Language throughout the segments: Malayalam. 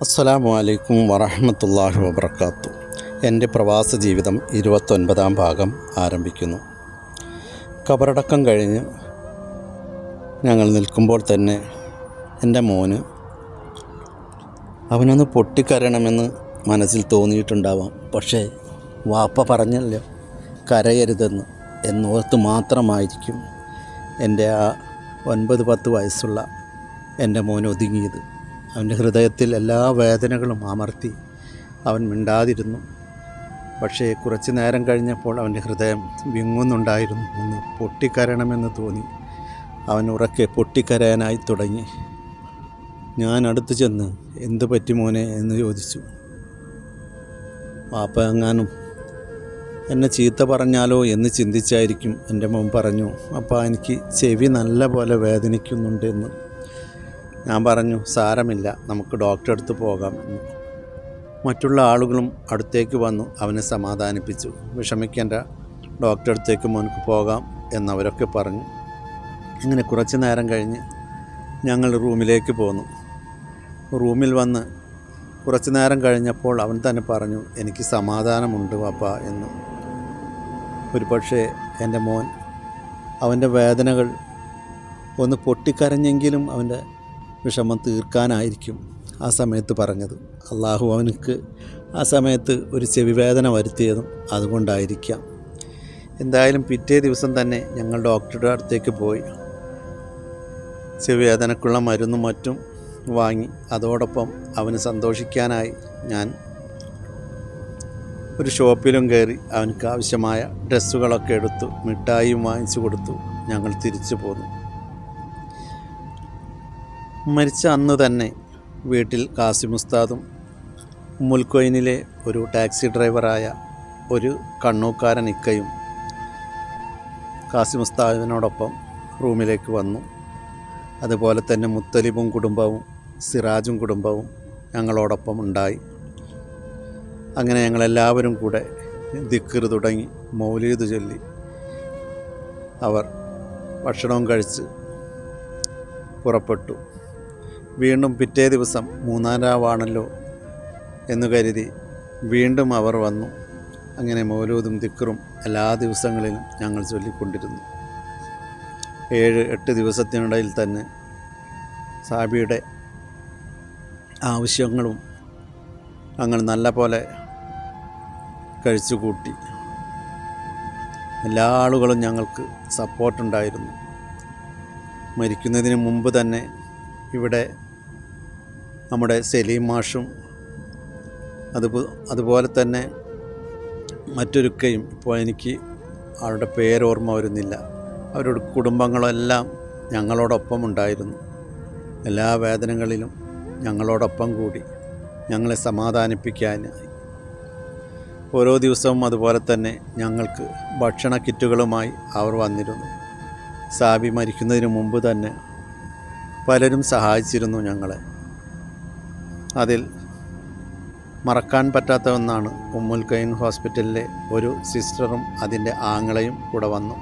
അസ്സലാമു അലൈക്കും വറഹമത്തല്ലാഹി വബർക്കാത്തു എന്റെ പ്രവാസ ജീവിതം ഇരുപത്തൊൻപതാം ഭാഗം ആരംഭിക്കുന്നു. കബറടക്കം കഴിഞ്ഞ് ഞങ്ങൾ നിൽക്കുമ്പോൾ തന്നെ എന്റെ മോന് അവനൊന്ന് പൊട്ടിക്കരയണമെന്ന് മനസ്സിൽ തോന്നിയിട്ടുണ്ടാവാം. പക്ഷേ വാപ്പ പറഞ്ഞല്ലോ കരയരുതെന്ന്. എന്നോർത്ത് മാത്രമായിരിക്കും എന്റെ ആ ഒൻപത് പത്ത് വയസ്സുള്ള എന്റെ മോൻ ഒതുങ്ങിയത്. അവന്റെ ഹൃദയത്തിൽ എല്ലാ വേദനകളും അമർത്തി അവൻ മിണ്ടാതിരുന്നു. പക്ഷേ കുറച്ച് നേരം കഴിഞ്ഞപ്പോൾ അവന്റെ ഹൃദയം വിങ്ങുന്നുണ്ടായിരുന്നു. ഒന്ന് പൊട്ടിക്കരയണമെന്ന് തോന്നി. അവൻ ഉറക്കെ പൊട്ടിക്കരയാനായി തുടങ്ങി. ഞാൻ അടുത്ത് ചെന്ന് എന്ത് പറ്റി മോനെ? എന്ന് ചോദിച്ചു. വാപ്പ എങ്ങാനും എന്നെ ചീത്ത പറഞ്ഞാലോ എന്ന് ചിന്തിച്ചായിരിക്കും എന്റെ മോൻ പറഞ്ഞു. അപ്പോൾ എനിക്ക് ചെവി നല്ല പോലെ വേദനിക്കുന്നുണ്ട് എന്ന്. ഞാൻ പറഞ്ഞു സാരമില്ല നമുക്ക് ഡോക്ടറെ അടുത്ത് പോകാം. മറ്റുള്ള ആളുകളും അടുത്തേക്ക് വന്നു അവനെ സമാധാനിപ്പിച്ചു. വിഷമിക്കേണ്ട ഡോക്ടറെ അടുത്തേക്ക് മോനക്ക് പോകാം എന്നവരൊക്കെ പറഞ്ഞു. ഇങ്ങനെ കുറച്ച് നേരം കഴിഞ്ഞ് ഞങ്ങൾ റൂമിലേക്ക് പോന്നു. റൂമിൽ വന്ന് കുറച്ച് നേരം കഴിഞ്ഞപ്പോൾ അവൻ തന്നെ പറഞ്ഞു എനിക്ക് സമാധാനമുണ്ട് പാപ്പ എന്ന്. ഒരു പക്ഷേ എന്റെ മോൻ അവന്റെ വേദനകൾ ഒന്ന് പൊട്ടിക്കരഞ്ഞെങ്കിലും അവന്റെ വിഷമം തീർക്കാനായിരിക്കും ആ സമയത്ത് പറഞ്ഞത്. അള്ളാഹു അവനക്ക് ആ സമയത്ത് ഒരു ചെവിവേദന വരുത്തിയതും അതുകൊണ്ടായിരിക്കാം. എന്തായാലും പിറ്റേ ദിവസം തന്നെ ഞങ്ങൾ ഡോക്ടറുടെ അടുത്തേക്ക് പോയി. ചെവിവേദനക്കുള്ള മരുന്നും മറ്റും വാങ്ങി അതോടൊപ്പം അവന് സന്തോഷിക്കാനായി ഞാൻ ഒരു ഷോപ്പിലും കയറി അവനക്ക് ആവശ്യമായ ഡ്രസ്സുകളൊക്കെ എടുത്തു മിഠായിയും വാങ്ങിച്ചു കൊടുത്തു ഞങ്ങൾ തിരിച്ചു പോന്നു. മരിച്ച അന്ന് തന്നെ വീട്ടിൽ കാസിം ഉസ്താദും മുൽക്കൊയിനിലെ ഒരു ടാക്സി ഡ്രൈവറായ ഒരു കണ്ണൂക്കാരൻ ഇക്കയും കാസിം ഉസ്താദിനോടൊപ്പം റൂമിലേക്ക് വന്നു. അതുപോലെ തന്നെ മുത്തലിബും കുടുംബവും സിറാജും കുടുംബവും ഞങ്ങളോടൊപ്പം ഉണ്ടായി. അങ്ങനെ ഞങ്ങളെല്ലാവരും കൂടെ ദിക്കറ് തുടങ്ങി മൗലീദ് ചൊല്ലി. അവർ ഭക്ഷണവും കഴിച്ച് പുറപ്പെട്ടു. വീണ്ടും പിറ്റേ ദിവസം മൂന്നാം രാവാണല്ലോ എന്ന് കരുതി വീണ്ടും അവർ വന്നു. അങ്ങനെ മൗലൂദും ദിക്കറും എല്ലാ ദിവസങ്ങളിലും ഞങ്ങൾ ചൊല്ലിക്കൊണ്ടിരുന്നു. ഏഴ് എട്ട് ദിവസത്തിനിടയിൽ തന്നെ സാബിയുടെ ആവശ്യങ്ങളും ഞങ്ങൾ നല്ല പോലെ കഴിച്ചുകൂട്ടി. എല്ലാ ആളുകളും ഞങ്ങൾക്ക് സപ്പോർട്ടുണ്ടായിരുന്നു മരിക്കുന്നതിന് മുമ്പ് തന്നെ ഇവിടെ നമ്മുടെ സലീം മാഷും അതുപോ അതുപോലെ തന്നെ മറ്റൊരുക്കയും ഇപ്പോൾ എനിക്ക് അവരുടെ പേരോർമ്മ വരുന്നില്ല. അവരുടെ കുടുംബങ്ങളെല്ലാം ഞങ്ങളോടൊപ്പം ഉണ്ടായിരുന്നു. എല്ലാ വേദനകളിലും ഞങ്ങളോടൊപ്പം കൂടി ഞങ്ങളെ സമാധാനിപ്പിക്കാനായി ഓരോ ദിവസവും അതുപോലെ തന്നെ ഞങ്ങൾക്ക് ഭക്ഷണ കിറ്റുകളുമായി അവർ വന്നിരുന്നു. സാബി മരിക്കുന്നതിന് മുമ്പ് തന്നെ പലരും സഹായിച്ചിരുന്നു ഞങ്ങളെ. അതിൽ മറക്കാൻ പറ്റാത്ത ഒന്നാണ് ഉമ്മുൽ കൈൻ ഹോസ്പിറ്റലിലെ ഒരു സിസ്റ്ററും അതിന്റെ ആങ്ങളയും കൂടെ വന്നു.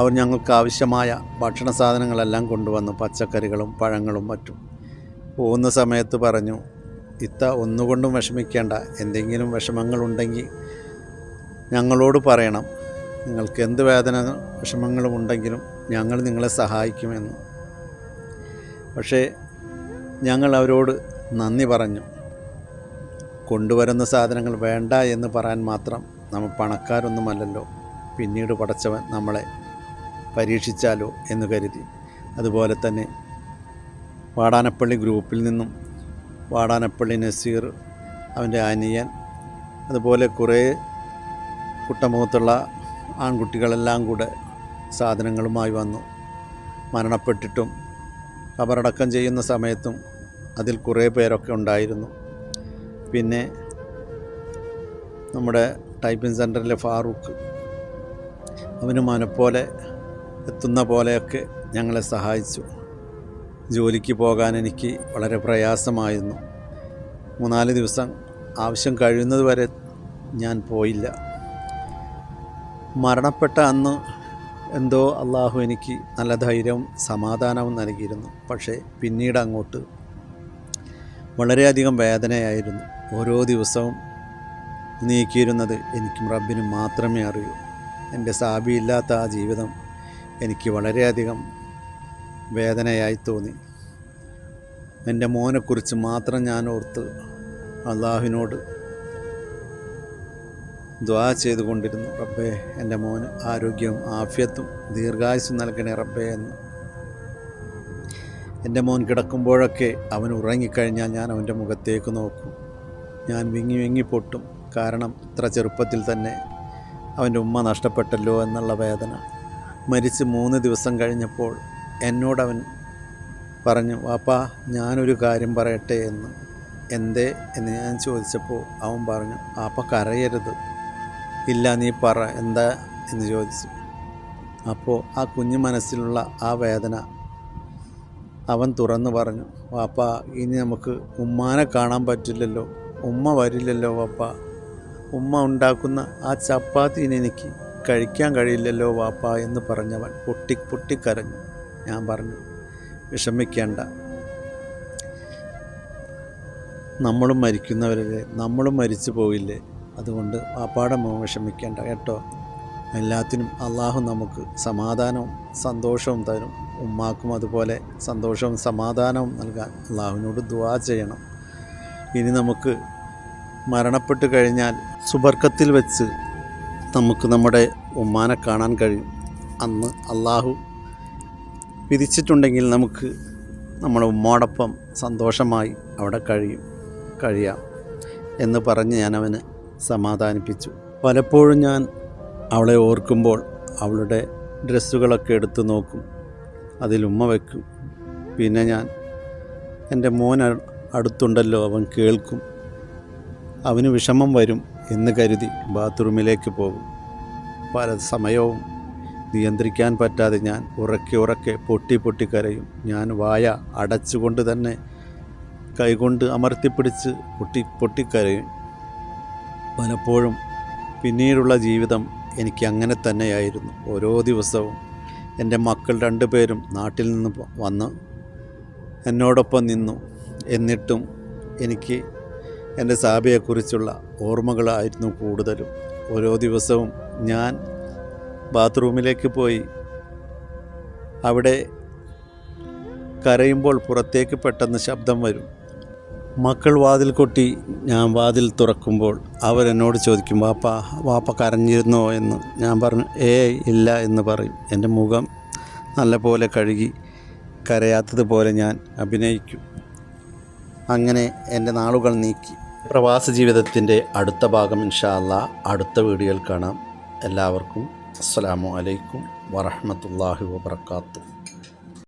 അവർ ഞങ്ങൾക്ക് ആവശ്യമായ ഭക്ഷണ സാധനങ്ങളെല്ലാം കൊണ്ടുവന്നു. പച്ചക്കറികളും പഴങ്ങളും മറ്റും. പോകുന്ന സമയത്ത് പറഞ്ഞു ഇത്ത ഒന്നുകൊണ്ടും വിഷമിക്കേണ്ട. എന്തെങ്കിലും വിഷമങ്ങളുണ്ടെങ്കിൽ ഞങ്ങളോട് പറയണം. നിങ്ങൾക്ക് എന്ത് വേദന വിഷമങ്ങളും ഉണ്ടെങ്കിലും ഞങ്ങൾ നിങ്ങളെ സഹായിക്കുമെന്ന്. പക്ഷേ ഞങ്ങൾ അവരോട് നന്ദി പറഞ്ഞു. കൊണ്ടുവരുന്ന സാധനങ്ങൾ വേണ്ട എന്ന് പറയാൻ മാത്രം നമ്മൾ പണക്കാരൊന്നുമല്ലല്ലോ. പിന്നീട് പടച്ചവൻ നമ്മളെ പരീക്ഷിച്ചാലോ എന്ന് കരുതി. അതുപോലെ തന്നെ വാടാനപ്പള്ളി ഗ്രൂപ്പിൽ നിന്നും വാടാനപ്പള്ളി നസീർ അവന്റെ അനിയൻ അതുപോലെ കുറേ കുട്ടമുഖത്തുള്ള ആൺകുട്ടികളെല്ലാം കൂടെ സാധനങ്ങളുമായി വന്നു. മരണപ്പെട്ടിട്ടും കബറടക്കം ചെയ്യുന്ന സമയത്തും അതിൽ കുറേ പേരൊക്കെ ഉണ്ടായിരുന്നു. പിന്നെ നമ്മുടെ ടൈപ്പിംഗ് സെന്ററിലെ ഫാറൂഖ് അവന് മനപ്പോലെ എത്തുന്ന പോലെയൊക്കെ ഞങ്ങളെ സഹായിച്ചു. ജോലിക്ക് പോകാൻ എനിക്ക് വളരെ പ്രയാസമായിരുന്നു. മൂന്നാൽ ദിവസം ആവശ്യം കഴിയുന്നത് വരെ ഞാൻ പോയില്ല. മരണപ്പെട്ട അന്ന് എന്തോ അള്ളാഹു എനിക്ക് നല്ല ധൈര്യവും സമാധാനവും നൽകിയിരുന്നു. പക്ഷേ പിന്നീട് അങ്ങോട്ട് വളരെയധികം വേദനയായിരുന്നു ഓരോ ദിവസവും നീക്കിയിരുന്നത് എനിക്കും റബ്ബിനും മാത്രമേ അറിയൂ. എന്റെ സാബിയില്ലാത്ത ആ ജീവിതം എനിക്ക് വളരെയധികം വേദനയായി തോന്നി. എന്റെ മോനെക്കുറിച്ച് മാത്രം ഞാൻ ഓർത്ത് അള്ളാഹുവിനോട് ദ്വാ ചെയ്തുകൊണ്ടിരുന്നു. റബ്ബേ എന്റെ മോന് ആരോഗ്യവും ആഫ്യത്തും ദീർഘായുസ്സും നൽകണേ റബ്ബേ എന്ന് എന്റെ മോൻ കിടക്കുമ്പോഴൊക്കെ അവൻ ഉറങ്ങിക്കഴിഞ്ഞാൽ ഞാൻ അവന്റെ മുഖത്തേക്ക് നോക്കും. ഞാൻ വിങ്ങി വിങ്ങി പൊട്ടും. കാരണം ഇത്ര ചെറുപ്പത്തിൽ തന്നെ അവന്റെ ഉമ്മ നഷ്ടപ്പെട്ടല്ലോ എന്നുള്ള വേദന. മരിച്ച് മൂന്ന് ദിവസം കഴിഞ്ഞപ്പോൾ എന്നോടവൻ പറഞ്ഞു വാപ്പാ ഞാനൊരു കാര്യം പറയട്ടെ എന്ന്. എന്തേ? എന്ന് ഞാൻ ചോദിച്ചപ്പോൾ അവൻ പറഞ്ഞു ആപ്പ കരയരുത്. ഇല്ല നീ പറ എന്താ? എന്ന് ചോദിച്ചു. അപ്പോൾ ആ കുഞ്ഞു മനസ്സിലുള്ള ആ വേദന അവൻ തുറന്നു പറഞ്ഞു വാപ്പ ഇനി നമുക്ക് ഉമ്മാനെ കാണാൻ പറ്റില്ലല്ലോ. ഉമ്മ വരില്ലല്ലോ വാപ്പ. ഉമ്മ ഉണ്ടാക്കുന്ന ആ ചപ്പാത്തി ഇനി എനിക്ക് കഴിക്കാൻ കഴിയില്ലല്ലോ വാപ്പ എന്ന് പറഞ്ഞവൻ പൊട്ടി പൊട്ടിക്കരഞ്ഞു. ഞാൻ പറഞ്ഞു വിഷമിക്കേണ്ട. നമ്മളും മരിക്കുന്നവരല്ലേ? നമ്മളും മരിച്ചു പോയില്ലേ? അതുകൊണ്ട് വാപ്പാടെ മോൻ വിഷമിക്കേണ്ട കേട്ടോ. എല്ലാത്തിനും അള്ളാഹു നമുക്ക് സമാധാനവും സന്തോഷവും തരും. ഉമ്മാക്കും അതുപോലെ സന്തോഷവും സമാധാനവും നൽകാൻ അള്ളാഹുവിനോട് ദുവാ ചെയ്യണം. ഇനി നമുക്ക് മരണപ്പെട്ട് കഴിഞ്ഞാൽ സുബർക്കത്തിൽ വെച്ച് നമുക്ക് നമ്മുടെ ഉമ്മാനെ കാണാൻ കഴിയും. അന്ന് അള്ളാഹു വിധിച്ചിട്ടുണ്ടെങ്കിൽ നമുക്ക് നമ്മുടെ ഉമ്മോടൊപ്പം സന്തോഷമായി അവിടെ കഴിയും കഴിയാം എന്ന് പറഞ്ഞ് ഞാൻ അവന് സമാധാനിപ്പിച്ചു. പലപ്പോഴും ഞാൻ അവളെ ഓർക്കുമ്പോൾ അവളുടെ ഡ്രസ്സുകളൊക്കെ എടുത്തു നോക്കും. അതിൽ ഉമ്മ വയ്ക്കും പിന്നെ ഞാൻ എന്റെ മോൻ അടുത്തുണ്ടല്ലോ അവൻ കേൾക്കും. അവന് വിഷമം വരും എന്ന് കരുതി ബാത്റൂമിലേക്ക് പോകും. പല സമയവും നിയന്ത്രിക്കാൻ പറ്റാതെ ഞാൻ ഉറക്കി ഉറക്കെ പൊട്ടി പൊട്ടി കരയും. ഞാൻ വായ അടച്ചുകൊണ്ട് തന്നെ കൈകൊണ്ട് അമർത്തിപ്പിടിച്ച് പൊട്ടി പൊട്ടിക്കരയും പലപ്പോഴും പിന്നീടുള്ള ജീവിതം എനിക്ക് അങ്ങനെ തന്നെയായിരുന്നു. ഓരോ ദിവസവും എന്റെ മക്കൾ രണ്ടുപേരും നാട്ടിൽ നിന്ന് വന്ന് എന്നോടൊപ്പം നിന്നു. എന്നിട്ടും എനിക്ക് എന്റെ സാബിയെക്കുറിച്ചുള്ള ഓർമ്മകളായിരുന്നു കൂടുതലും. ഓരോ ദിവസവും ഞാൻ ബാത്റൂമിലേക്ക് പോയി അവിടെ കരയുമ്പോൾ പുറത്തേക്ക് പെട്ടെന്ന് ശബ്ദം വരും. മക്കൾ വാതിൽ കൊട്ടി ഞാൻ വാതിൽ തുറക്കുമ്പോൾ അവരെന്നോട് ചോദിക്കും വാപ്പ വാപ്പ കരഞ്ഞിരുന്നോ? എന്ന് ഞാൻ പറഞ്ഞു ഏ ഇല്ല എന്ന് പറയും. എന്റെ മുഖം നല്ലപോലെ കഴുകി കരയാത്തതുപോലെ ഞാൻ അഭിനയിക്കും. അങ്ങനെ എന്റെ നാളുകൾ നീക്കി. പ്രവാസ ജീവിതത്തിന്റെ അടുത്ത ഭാഗം ഇൻഷാ അല്ലാ അടുത്ത വീഡിയോയിൽ കാണാം. എല്ലാവർക്കും അസ്സലാമു അലൈക്കും വറഹ്മത്തുള്ളാഹി വബർക്കാത്തു